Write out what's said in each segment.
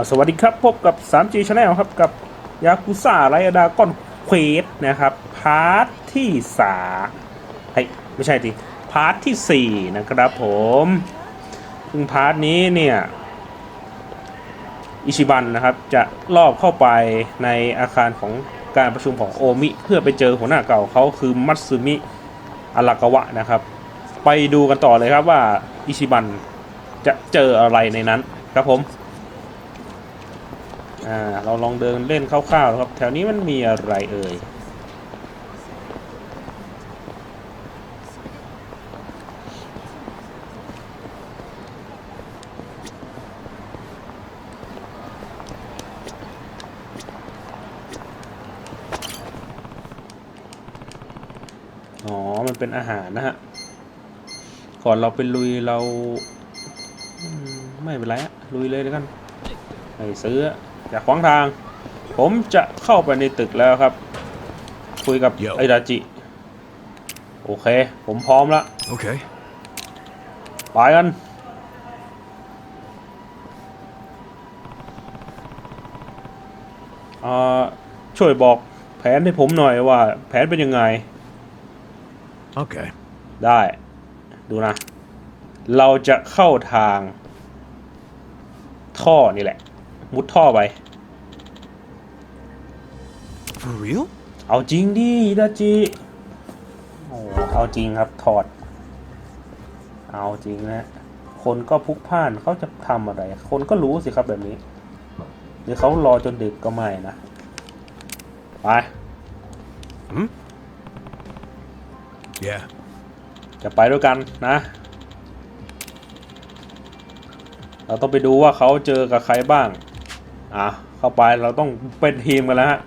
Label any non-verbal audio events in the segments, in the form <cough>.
าสวัสดีครับ พบกับ 3G Channel ครับ กับยากุซ่าไรดากอนเควสนะครับ พาร์ทที่สาเฮ้ยไม่ใช่ดิพาร์ทที่ 4 นะครับผมซึ่งพาร์ทนี้เนี่ย อิชิบันนะครับ จะลอบเข้าไปในอาคารของการประชุมของโอมิ เพื่อไปเจอหัวหน้าเก่าเขาคือมัตสึมิอารากาวะนะครับ ไปดูกันต่อเลยครับว่าอิชิบันจะเจออะไรในนั้นครับผม อ่าเราลองเดินเล่นคร่าวๆครับ แถวนี้มันมีอะไรเอ่ยอ๋อ มันเป็นอาหารนะฮะ ก่อนเราไปลุยเรา ไม่เป็นไรอะลุยเลยแล้วกันไม่ซื้อ อย่าขวางทาง ผมจะเข้าไปในตึกแล้วครับ คุยกับ Yo ไอดาจิ โอเค ผมพร้อมแล้ว Okay. ไปกันอ่าช่วยบอกแผนให้ผมหน่อยว่า แผนเป็นยังไง Okay. ได้ ดูนะ เราจะเข้าทางท่อนี่แหละ มุดท่อไป For real? เอาจริงดิดาจิโอ้เอาจริงครับถอด เอาจริงนะ คนก็พลุกพล่านเขาจะทำอะไร คนก็รู้สิครับแบบนี้ หรือเขารอจนดึกก็ไม่นะ ไป Yeah. จะไปด้วยกันนะ เราต้องไปดูว่าเขาเจอกับใครบ้าง อะเข้าไปเราต้องเป็นทีมกันแล้วฮะ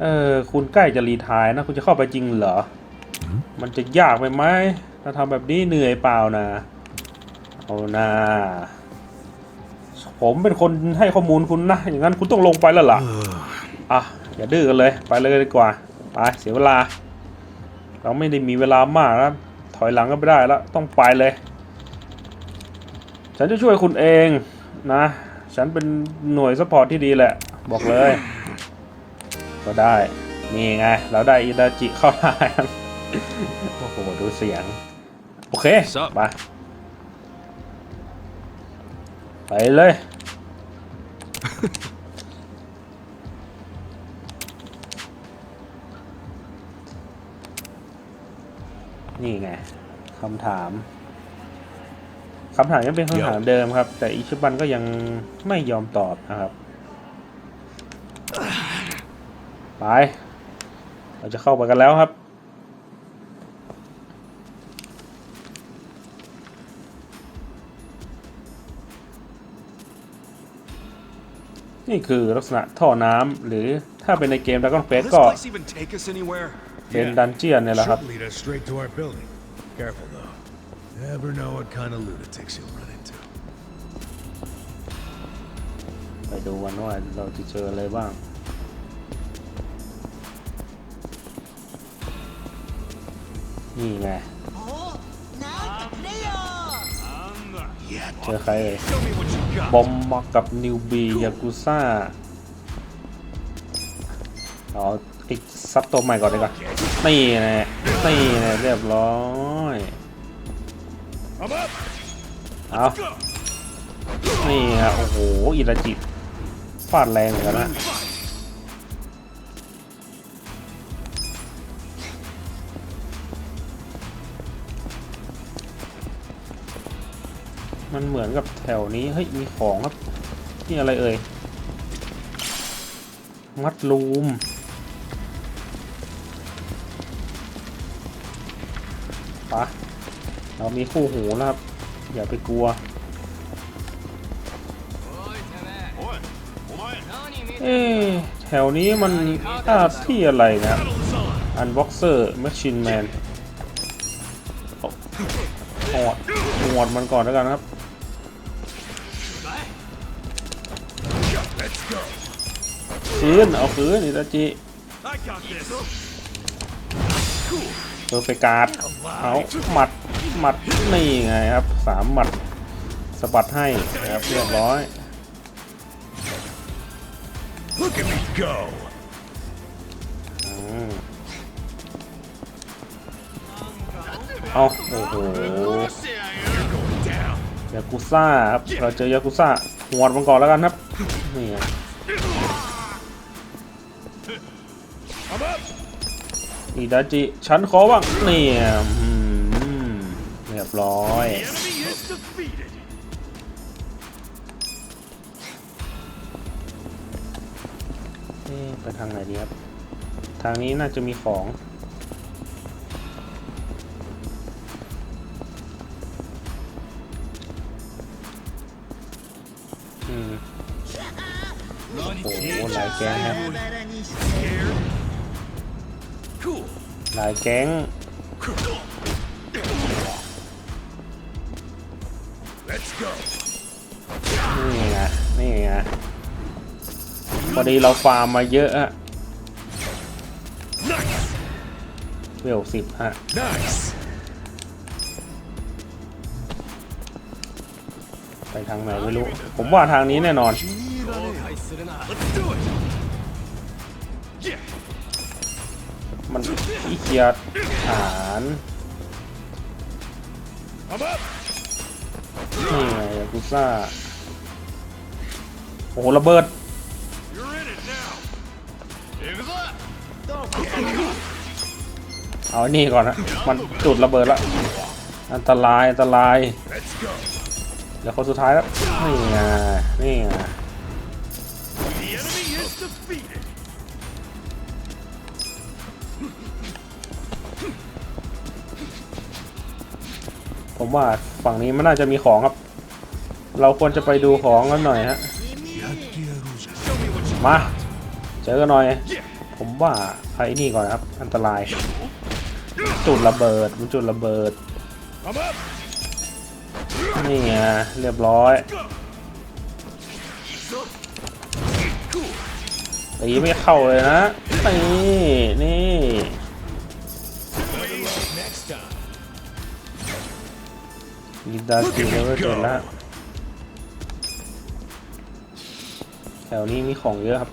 เออคุณใกล้จะรีทายนะ คุณจะเข้าไปจริงเหรอ มันจะยากไปไหมถ้าทำแบบนี้เหนื่อยเปล่านะเอานาผมเป็นคนให้ข้อมูลคุณนะ อย่างนั้นคุณต้องลงไปแล้วล่ะอะอย่าดื้อกันเลย ไปเลยดีกว่า ไปเสียเวลา เราไม่ได้มีเวลามากแล้วถอยหลังก็ไม่ได้แล้ว ต้องไปเลย ฉันจะช่วยคุณเองนะ ฉันเป็นหน่วยสปอร์ตที่ดีแหละ บอกเลย ก็ได้ นี่ไง เราได้อิดาจิเข้าได้ครับโอ้โห ดูเสียง โอเค Sup? ไป ไปเลย นี่ไงคำถาม คำถามยังเป็นคำถามเดิมครับ แต่อิชิบันก็ยังไม่ยอมตอบนะครับ ไป เราจะเข้าไปกันแล้วครับ นี่คือลักษณะท่อน้ำหรือถ้าเป็นในเกม Dragon Will Quest this ก็ place even take us anywhere? เป็นดันเจียนเนี่ยแหละครับ Never know what kind of lunatics you'll run into. ไปดูกันว่าเราจะเจออะไรบ้าง นี่ไง เจอใครเอ่ย Show me what you got. บอมมากับนิวบียากุซ่าเอาไอ้ซับตัวใหม่ก่อนดีกว่านี่แน่นี่แน่เรียบร้อย I'm up! เอานี่ฮะโอ้โหอิราจิฟาดแรงเหมือนกันนะมันเหมือนกับแถวนี้ เฮ้ย มีของครับ นี่อะไรเอ่ย มัดลูม มีคู่หูแล้วครับ อย่าไปกลัว เอ๊ะแถวนี้มันท่าที่อะไรเนะอันบ็อกเซอร์แมชชีนแมนหอดหวดมันก่อนแล้วกันครับคืนเอาคืนอิตาจิ I got this. เพอร์เฟการ์ดเอาหมัด หมัดนี่ไงครับสามหมัดสะบัดให้นะครับเรียบร้อย Look at me go! อืมเอาโอ้โห You're going down. ยากุซ่าครับ เราเจอยากุซ่าหวดมันก่อนแล้วกันครับ นี่ไง I'm up. อีดาจิ ฉันขอบ้างนี่อะอืมเรียบร้อย Enemy is defeated. เอ๊ะไปทางไหนดีครับ ทางนี้น่าจะมีของ อืมโอ้โหหลายแก๊งครับ Scared? Cool. หลายแก๊ง นี่ไง นี่ไง พอดีเราฟาร์มมาเยอะอะ Nice. เวลสิบฮะ Nice. ไปทางไหนไม่รู้ ผมว่าทางนี้แน่นอน Let's do it. Yeah. มันอีเกียดฐาน I'm up. นี่ไงยากุซ่า โอ้โหระเบิด เอาไอ้นี่ก่อนนะ มันจุดระเบิดละ อันตราย อันตราย เดี๋ยวคนสุดท้ายแล้ว นี่ไง นี่ไง ผมว่าฝั่งนี้มันน่าจะมีของครับ เราควรจะไปดูของกันหน่อยฮะ มา เจอกันหน่อย ผมว่าไอ้นี่ก่อนครับ อันตราย จุดระเบิดมันจุดระเบิด นี่ไงเรียบร้อยตีไม่เข้าเลยนะ นี่ นี่ มีดาจิเลเวลเจ็ดแล้วแถวนี้มีของเยอะครับ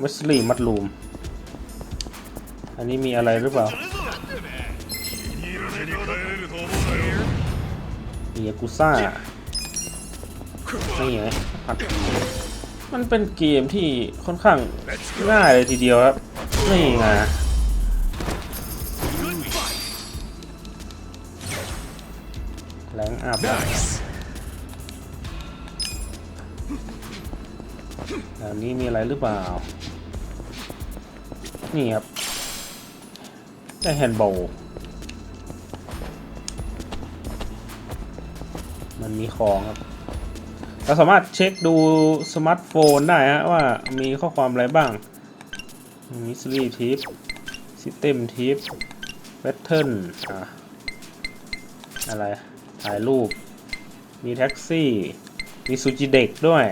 มัสลีมัดลูม อันนี้มีอะไรหรือเปล่ามียากุซ่านี่ไงอัดมันเป็นเกมที่ค่อนข้างง่ายเลยทีเดียวครับ นี่ไง แรงอัพ Nice. อันนี้มีอะไรหรือเปล่า นี่ครับ ได้แฮนด์บอลมันมีของครับ เราสามารถเช็คดูสมาร์ทโฟนได้ฮะว่ามีข้อความอะไรบ้าง มิสลีทิปซิสเต็มทิปแพทเทิร์นอะอะไร ถ่ายรูป มีแท็กซี่ มีซูจิเด็กด้วย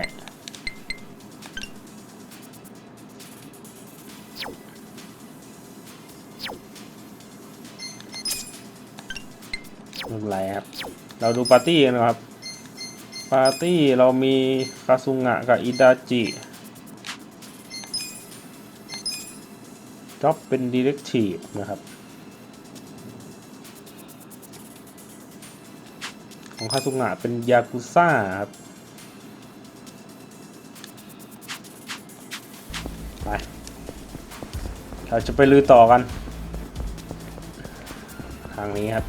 ไม่เป็นไรครับ เราดูปาร์ตี้กันนะครับ ปาร์ตี้เรามีคาซุงะกับอิดาจิจ็อบเป็นดีเ c กทีฟนะครับ ของคาซุงะเป็นยากุซ่าครับไปเราจะไปลือต่อกัน ทางนี้ครับ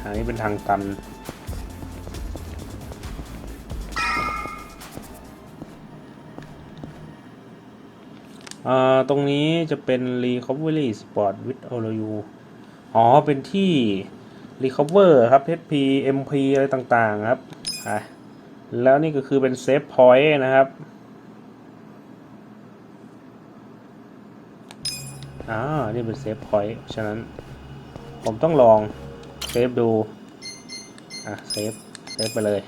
ทางนี้เป็นทางตันอ่าตรงนี้จะเป็น Recovery Sport with All You อ๋อ เป็นที่ Recover ครับ HP MP อะไรต่างๆครับอะแล้วนี่ก็คือเป็น Save Point นะครับอ่านี่เป็น Save Point ฉะนั้นผมต้องลองเซฟดู อะเซฟเซฟไปเลย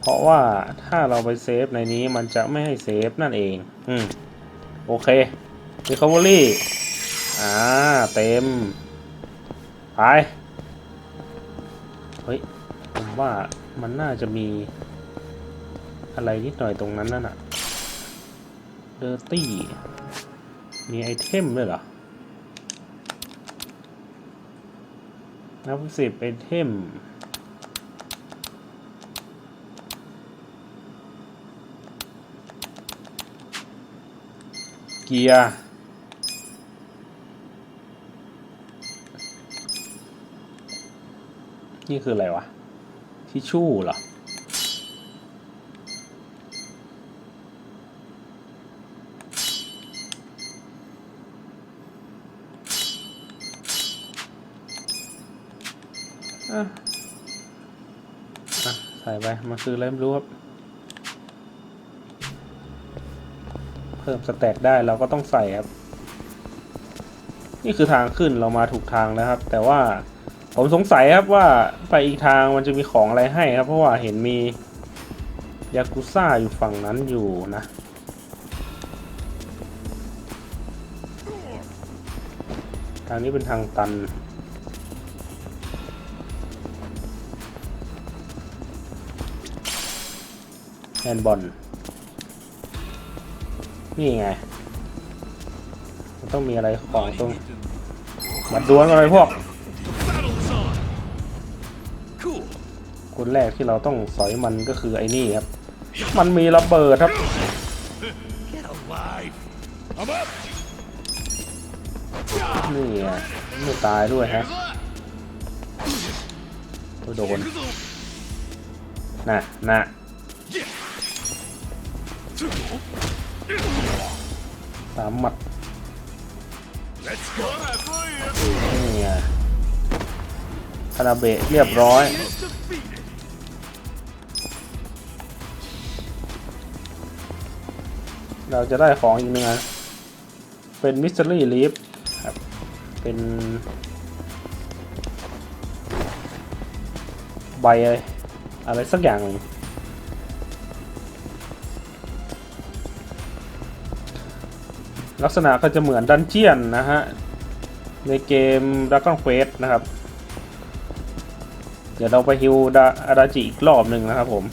เพราะว่าถ้าเราไปเซฟในนี้มันจะไม่ให้เซฟนั่นเอง อืม โอเค Recovery อ่า เต็ม ไป เฮ้ย ผมว่ามันน่าจะมีอะไรนิดหน่อยตรงนั้นนั่นน่ะเดอร์ตี้ มีไอเทมด้วยเหรอ นับสิบไอเทมเกียร์ นี่คืออะไรวะ ทิชชู่เหรออใส่ไปมันคืออะไรไม่รู้ครับ เพิ่มสแต็กได้เราก็ต้องใส่ครับ นี่คือทางขึ้นเรามาถูกทางแล้วครับ แต่ว่า ผมสงสัยครับว่าไปอีกทางมันจะมีของอะไรให้ครับ เพราะว่าเห็นมียากุซ่าอยู่ฝั่งนั้นอยู่นะ ทางนี้เป็นทางตัน แฮนบอล นี่ไง มันต้องมีอะไรของตรงมาดวลกันเลยพวก คนแรกที่เราต้องสอยมันก็คือไอ้นี่ครับ มันมีระเบิดครับ นี่ไม่ตายด้วยฮะโดนน่ะน่ะสามหมัดนี่ไงคาราเบะเรียบร้อย เราจะได้ของอีกหนึ่งเป็นมิส t ต r รี่ลีฟครับ เป็นใบอะไรสักอย่างหนึ่งลักษณะก็จะเหมือนดันเจียนนะฮะ ในเกม Dragon Quest นะครับ เดี๋ยวเราไปฮิวดาอาดาจิอีกรอบหนึ่งนะครับผม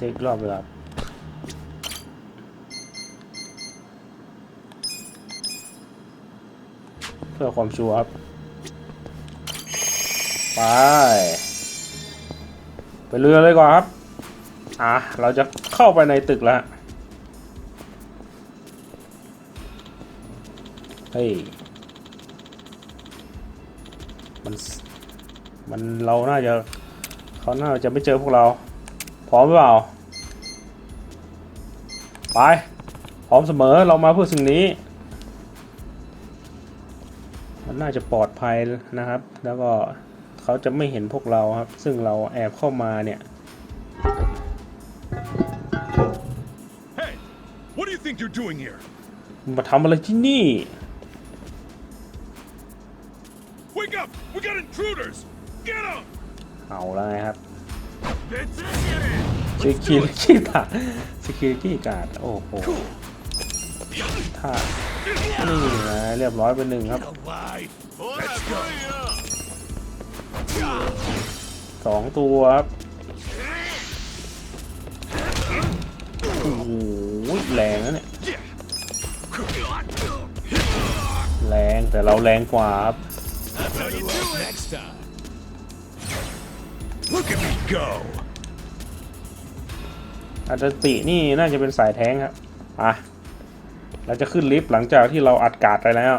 เช็ครอบเวลาเพื่อความชัวร์ครับ ไป ไปเรือเลยก่อนครับ อะ เราจะเข้าไปในตึกแล้วเฮ้ย มัน มันเราน่าจะ เขาน่าจะไม่เจอพวกเรา พร้อมหรือเปล่า ไป พร้อมเสมอเรามาเพื่อสิ่งนี้ มันน่าจะปลอดภัยนะครับ แล้วก็เขาจะไม่เห็นพวกเราครับ ซึ่งเราแอบเข้ามาเนี่ย Hey, what do you think you're doing here? มาทำอะไรที่นี่ Wake up! We got intruders. Get up. เอาแล้วไงครับ That's it. security การ์ด security การ์ดโอ้โหถ้านี่นะเรียบร้อยไปหนึ่งครับสองตัวครับโอ้โหแรงนะเนี่ยแรงแต่เราแรงกว่าครับ How you do it? Next time. Look at me go! อาจจะตินี่น่าจะเป็นสายแท้งครับอะเราจะขึ้นลิฟต์หลังจากที่เราอัดการ์ดไปแล้ว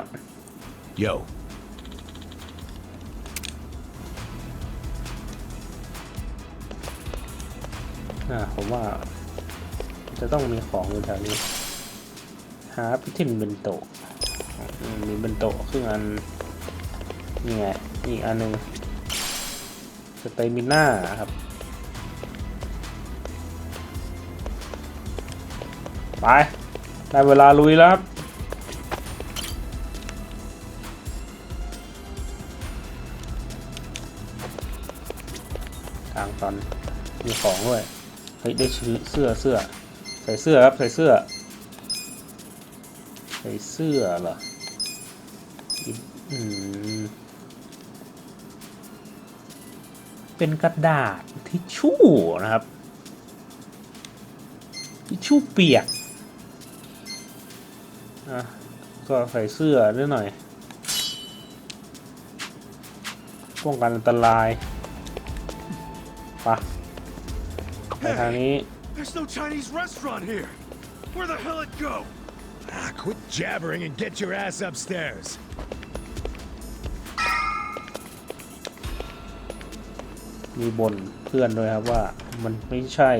Yo, อ่าผมว่า จะต้องมีของอยู่แถวนี้ หาพิทินเบนโตะอืมมีเบนโตะครึ่งอันนี่ไงอีกอันหนึ่ง สเตมิน่าครับไป ได้เวลาลุยแล้วครับทางตอนมีของด้วยเฮ้ยได้ชื่อเสื้อเสื้อ ใส่เสื้อครับ ใส่เสื้อ ใส่เสื้อเหรออีอืม เป็นกระดาษทิชชู่นะครับ ทิชชู่เปียกอะก็ใส่เสื้อนิดหน่อยป้องกันอันตรายไปะไปทางนี้ There's no Chinese restaurant here. Where the hell it go? Ah, quit jabbering and get your ass upstairs. มีบ่นเพื่อนด้วยครับว่ามันไม่ใช่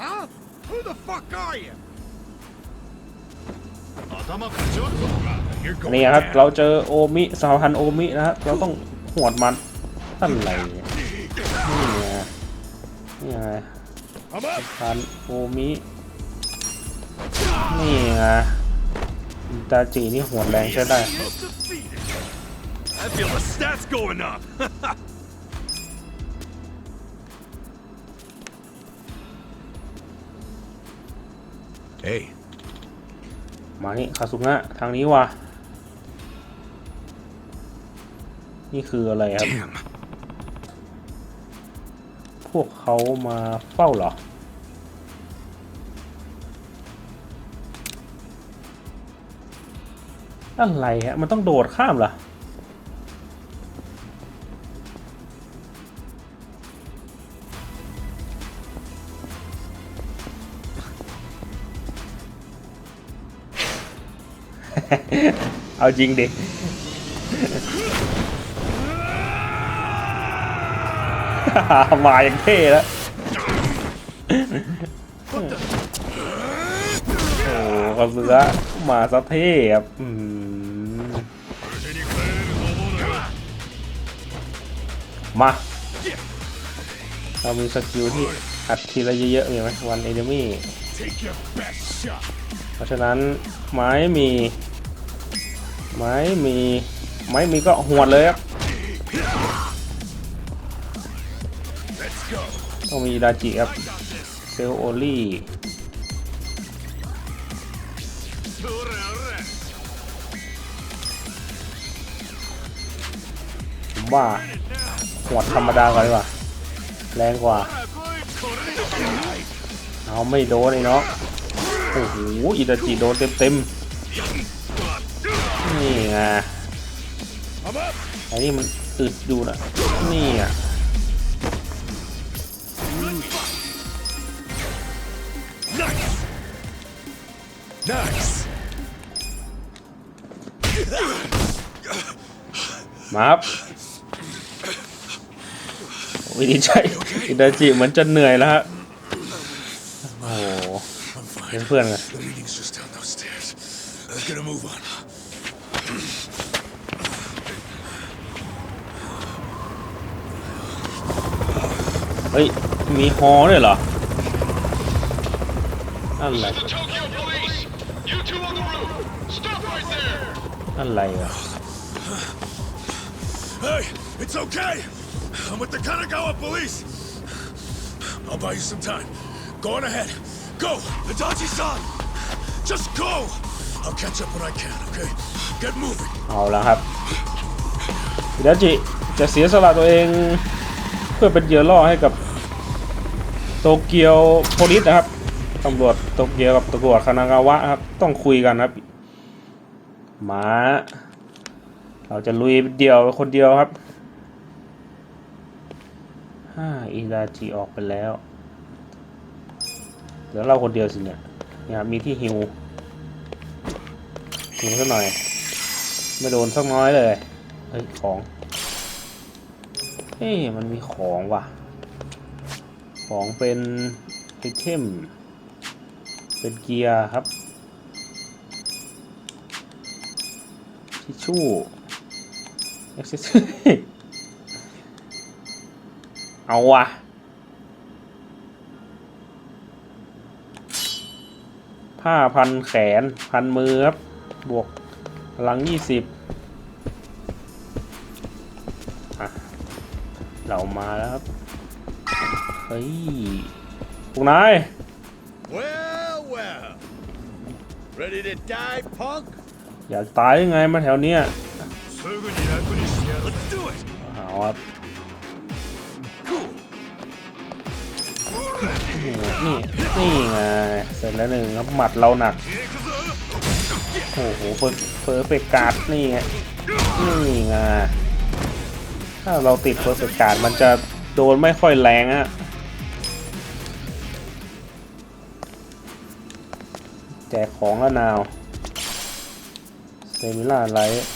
Huh? Who the fuck are you? You're อัน going นี้ครับ down. เราเจอโอมิสหพันธ์โอมินะครับเราต้องหวดมันอะไรเนี่ยนี่ไงนี่ไง I'm up. พันธ์โอมินี่ไงอิตาจินี่หวดแรงใช้ได้ Hey, มานี่คาสุงะทางนี้ว่ะนี่คืออะไรครับ damn. พวกเขามาเฝ้าเหรอ อะไรฮะ มันต้องโดดข้ามเหรอ เอาจริงดิ มาอย่างเท่แล้ว โอ้กระเสือมาซะเท่ครับมาเรามีสกิลที่อัดทีละเยอะๆมีไหมวันเอเดมี่เพราะฉะนั้นไม้มี ไม้มีไม้มีก็หวดเลยครับต้องมีดาจิครับเซลโอลี่ผมว่าหวดธรรมดาก่อนดีกว่า แรงกว่า เอาไม่โดนไอ้เนาะโอ้โหอิดาจิโดนเต็มเต็มๆ นี่ไงไอ้นี่มันอึดอยู่นะนี่อะมาครับวิธีใช้อิดาจิเหมือนจะเหนื่อยแล้วฮะโอ้โหเพื่อนเพื่อนๆไง The meeting's just down those stairs. Let's get a move on. เฮ้ย มีฮอด้วยเหรออะไร The Tokyo Police! You two on the roof! Stop right there! อะไรอะ Hey, it's okay. I'm with the Kanagawa police. I'll buy you some time. Go on ahead. Go, Itachi-san. Just go. I'll catch up when I can, okay? Get moving. เอาแล้วครับอิดาจิจะเสียสละตัวเอง เพื่อเป็นเหยื่อล่อให้กับ โตเกียวโพลิสนะครับตำรวจโตเกียวกับตำรวจคานากาวะครับ ต้องคุยกันครับหมาเราจะลุยเดียวคนเดียวครับฮ่าอิดาจิออกไปแล้วเหลือเราคนเดียวสิเนี่ยเนี่ยมีที่ฮิวฮิวสักหน่อย ไม่โดนสักน้อยเลยเฮ้ยของเฮ้ยมันมีของว่ะ ของเป็นไอเทม เป็นเกียร์ครับ ทิชชู่เอ็กซ์เอาวะผ้าพันแขน พันมือครับ บวกพลังยี่สิบเรามาแล้วครับ เฮ้ยพวกนาย Well, well. Ready to die, punk? อยากตายยังไงมาแถวเนี้ยすぐに楽に。เอาครับนี่นี่นี่ไงเสร็จแล้วหนึ่งครับหมัดเราหนัก โอ้โหเพอร์เพอร์เปการ์ดนี่ไงนี่ไงถ้าเราติดเพอร์เปการ์ดมันจะโดนไม่ค่อยแรงฮะ แจกของแล้วนาวเซมิล่าไลท์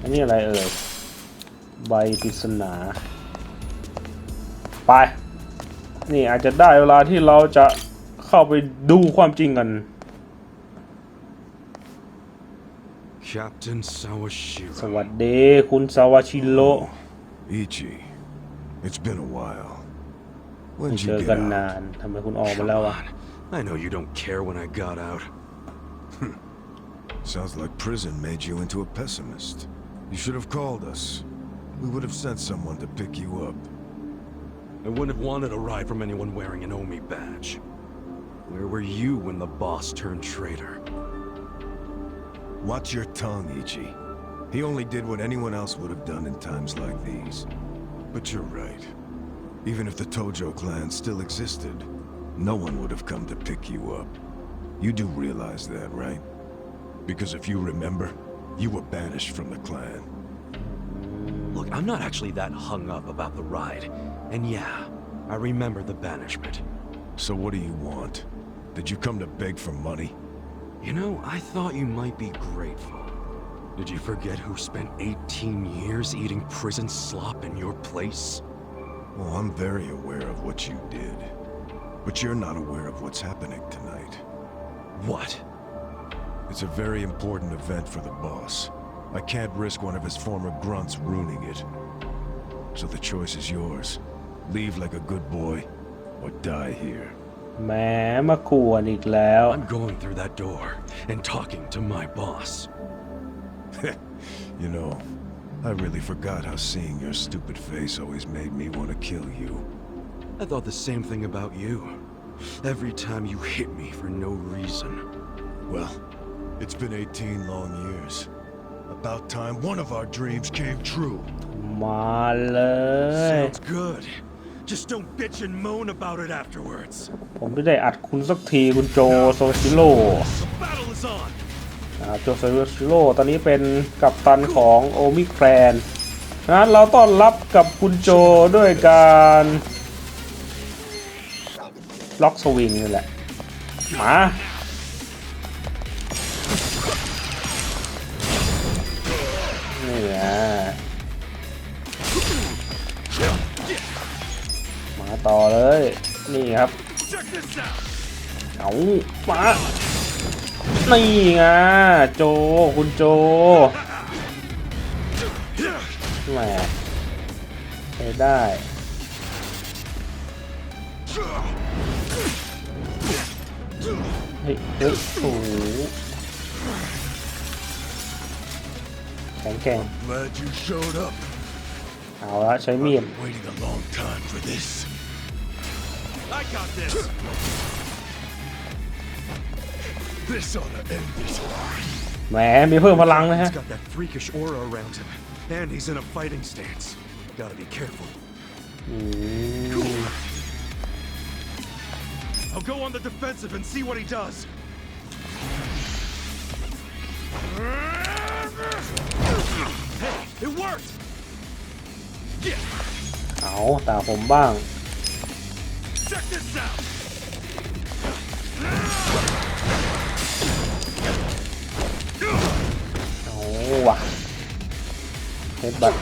อันนี้อะไรเอ่ย ใบปริศนา ไป นี่อาจจะได้เวลาที่เราจะเข้าไปดูความจริงกัน Captain ส Sawashiro. วัสดีคุณซาวาชิโร่ Ichi, it's been a while. ไม่ When'd เจ you อ get กัน out? นานทำไมคุณออกมา Come แล้วอะ on. I know you don't care when I got out. Sounds like prison made you into a pessimist. You should have called us. We would have sent someone to pick you up. I wouldn't have wanted a ride from anyone wearing an Omi badge. Where were you when the boss turned traitor? Watch your tongue, Ichi. He only did what anyone else would have done in times like these. But you're right. Even if the Tojo clan still existed, no one would have come to pick you up. You do realize that, right? Because if you remember, you were banished from the clan. Look, I'm not actually that hung up about the ride. And yeah, I remember the banishment. So what do you want? Did you come to beg for money? You know, I thought you might be grateful. Did you forget who spent 18 years eating prison slop in your place? Well, I'm very aware of what you did. But you're not aware of what's happening tonight. What? It's a very important event for the boss. I can't risk one of his former grunts ruining it. So the choice is yours. Leave like a good boy, or die here. แหมมาขวนอีกแล้ว I'm going through that door and talking to my boss. <laughs> You know, I really forgot how seeing your stupid face always made me want to kill you. I thought the same thing about you. Every time you hit me for no reason. Well, it's been 18 long years. About time one of our dreams came true. มาเลย Sounds good. Just don't bitch and moan about it afterwards. ผมไม่ได้อัดคุณสักทีคุณโจโซชิโร่ The battle is on. อ่าโจโซชิโร่ตอนนี้เป็นกัปตันของโอมิแครนงั้นเราต้อนรับกับคุณโจด้วยการล็อกสวิงนี่แหละ มา อเลย นี่ครับ Check this out. เอามานี่ไงโจคุณโจแหมใช้ได้เฮ้ยเฮ้ยโอ้โหแข็งแกร่ง Glad you showed up. เอาละใช้มีด I got this. This ought to end it. แหม มีเพิ่มพลังนะฮะ He's got that freakish aura around him. And he's in a fighting stance. Gotta be careful. อืม I'll go on the defensive and see what he does. Hey, it worked. เอาตาผมบ้าง Check this out. เอาว่ะเฮดบัต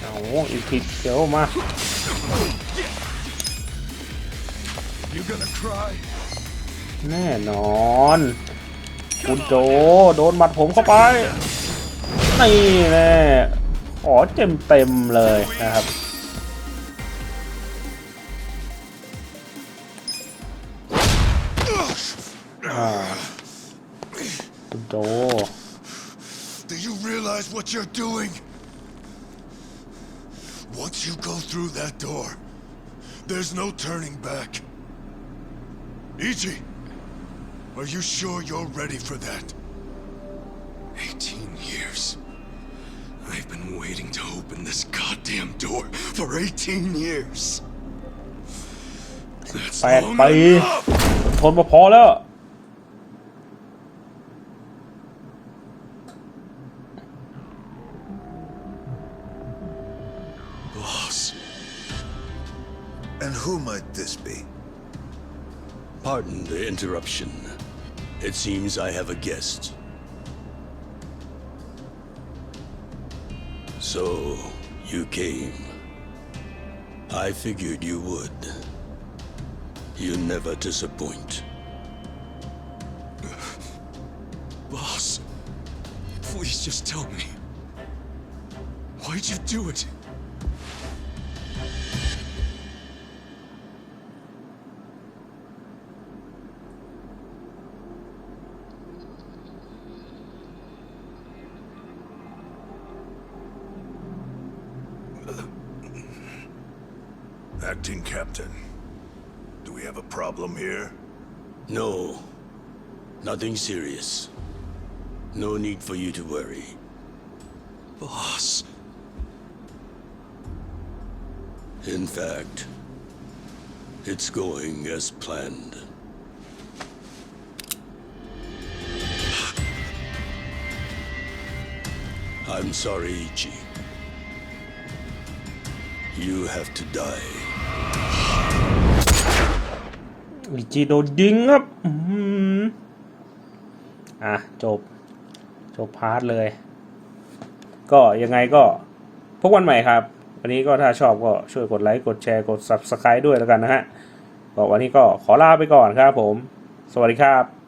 เอาอีกทีเดี๋ยวมา You gonna cry? แน่นอนคุณโจโดนหมัดผมเข้าไป นี่แน่ ขอเต็มเต็มๆเลยนะครับ อ่า คุณโจ Do you realize what you're doing? Once you go through that door, there's no turning back. Ichi, are you sure you're ready for that? 18 years. I've been waiting to open this goddamn door for 18 years. That's แปด long ปี enough! ทนมาพอแล้ว Boss, And who might this be? Pardon the interruption. It seems I have a guest. So, you came. I figured you would. You never disappoint. <sighs> boss, please just tell me. Why'd you do it? No. Nothing serious. No need for you to worry. Boss, In fact, it's going as planned. I'm sorry, Ichi. You have to die. วิจิโดนยิงครับอืมอะจบ จบพาร์ทเลย ก็ยังไงก็พบกันใหม่ครับ วันนี้ก็ถ้าชอบก็ช่วยกดไลค์ กดแชร์ กด Subscribe ด้วยแล้วกันนะฮะก็วันนี้ก็ขอลาไปก่อนครับผม สวัสดีครับ